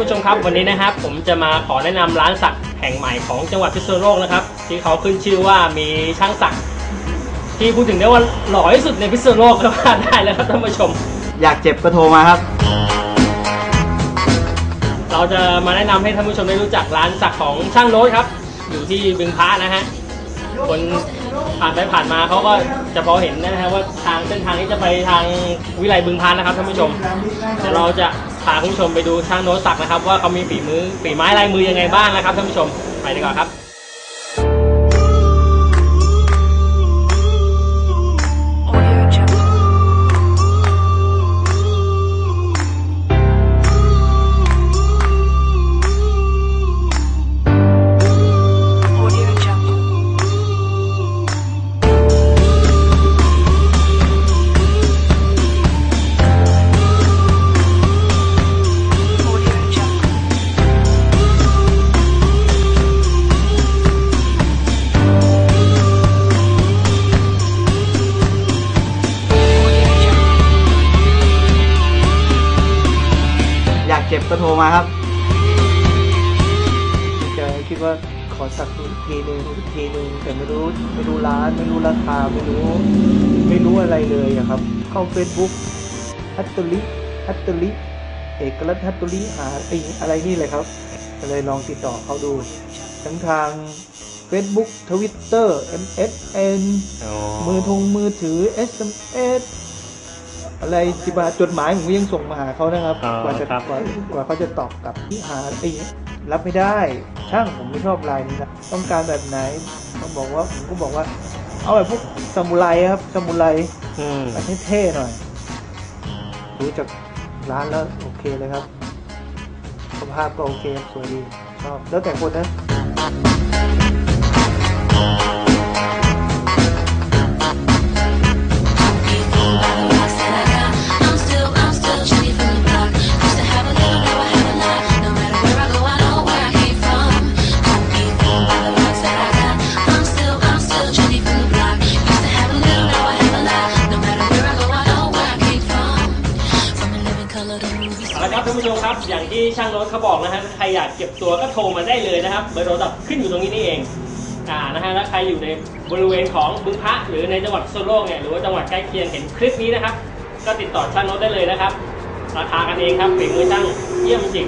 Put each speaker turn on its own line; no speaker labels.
ผู้ชมครับวันนี้นะครับ ผมจะมาขอแนะนำร้านสักแห่งใหม่ของจังหวัดพิษณุโลกนะครับ ที่เขาขึ้นชื่อว่ามีช่างสักที่พูดถึงได้ว่าหล่อที่สุดในพิษณุโลกก็ว่าได้แล้วครับท่านผู้ชม
อยากเจ็บก็โทรมาครับ
เราจะมาแนะนำให้ท่านผู้ชมได้รู้จักร้านสักของช่างโน้ตครับ อยู่ที่บึงพระนะฮะ คนผ่านไปผ่านมาเขาก็จะพอเห็นนะครับว่าทางเส้นทางที่จะไปทางวิไลบึงพานนะครับท่านผู้ชมเดี๋ยวเราจะพาคุณผู้ชมไปดูช่างโน้ตสักนะครับ ว่าเขามีฝีมือฝีไม้ลายมือยังไงบ้างนะครับท่านผู้ชมไปดีกว่าครับ
กเจ็บก็โทรมาครับ
จะคิดว่าขอสักอีกทีหนึ่งอีกทีหนึ่งแต่ไม่รู้ไม่รู้ร้านไม่รู้ราคาไม่รู้ ไม่รู้อะไรเลยอะครับ เข้า Facebook ฮัตตุลิฮัตตุลิเอกลักษณ์ฮัตตุลิหาไอ้อะไรนี่เลยครับก็เลยลองติดต่อเขาดู ทั้งทาง Facebook Twitter MSN มือทงมือถือ SMS อะไรที่มาจดหมายผมก็ยังส่งมาหาเขานะครับ
อ๋อก
ว่าจะ
ครับ
กว่ากว่าเขาจะตอบกลับที่หาไอ้รับไม่ได้ ช่างผมไม่ชอบลายนี้นะต้องการแบบไหนเขาบอกว่าผมก็บอกว่า เอาแบบพวกซามูไรครับซามูไร
อืม
แบบเท่ๆหน่อยดูจากร้านแล้วโอเคเลยครับสภาพก็โอเคสวยดีชอบแล้วแต่คนนะ
เอาละครับท่านผู้ชมครับอย่างที่ช่างโน้ตเขาบอกนะฮะใครอยากเก็บตัวก็โทรมาได้เลยนะครับเบอร์โทรศัพท์ขึ้นอยู่ตรงนี้นี่เองอ่านะฮะแล้วใครอยู่ในบริเวณของบึงพระหรือในจังหวัดโซโลกเนี่ยหรือว่าจังหวัดใกล้เคียงเห็นคลิปนี้นะครับ ก็ติดต่อช่างโน้ตได้เลยนะครับราคากันเองครับฝีมือช่างเยี่ยมจริง